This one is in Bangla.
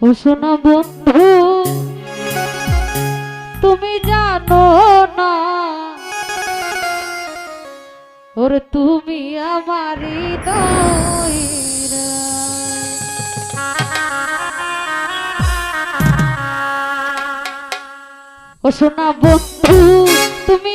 ও শোনো বন্ধু তুমি জানো না। ওর তুমি আমারই দইরা ও শোনা বন্ধু তুমি